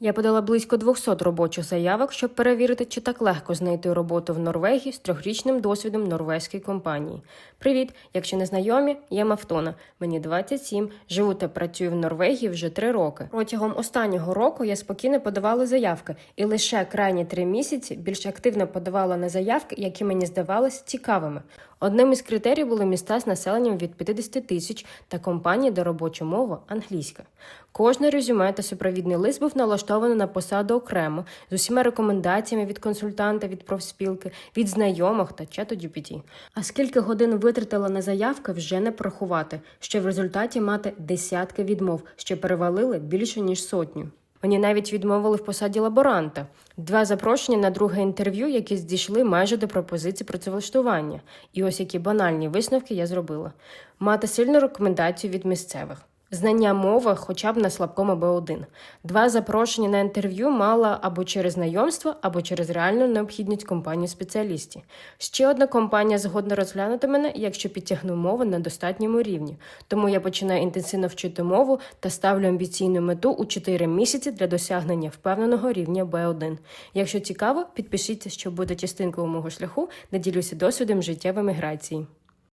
Я подала близько 200 робочих заявок, щоб перевірити, чи так легко знайти роботу в Норвегії з трьохрічним досвідом норвезької компанії. Привіт! Якщо не знайомі, я Мафтона. Мені 27, живу та працюю в Норвегії вже 3 роки. Протягом останнього року я спокійно подавала заявки, і лише крайні 3 місяці більш активно подавала на заявки, які мені здавалися цікавими. Одним із критерій були міста з населенням від 50 тисяч та компанії, де робоча мова англійська. Кожне резюме та супровідний лист був налаштований на посаду окремо з усіма рекомендаціями від консультанта, від профспілки, від знайомих та чату GPT. А скільки годин витратила на заявки, вже не порахувати, що в результаті мати десятки відмов, що перевалили більше ніж сотню. Мені навіть відмовили в посаді лаборанта. Два запрошення на друге інтерв'ю, які здійшли майже до пропозиції працевлаштування. І ось які банальні висновки я зробила: мати сильну рекомендацію від місцевих. Знання мови хоча б на слабкому Б1. Два запрошення на інтерв'ю мала або через знайомство, або через реальну необхідність компанії спеціалістів. Ще одна компанія згодна розглянути мене, якщо підтягну мову на достатньому рівні. Тому я починаю інтенсивно вчити мову та ставлю амбіційну мету у 4 місяці для досягнення впевненого рівня Б1. Якщо цікаво, підпишіться, що буде частинкою мого шляху, де ділюся досвідом життя в еміграції.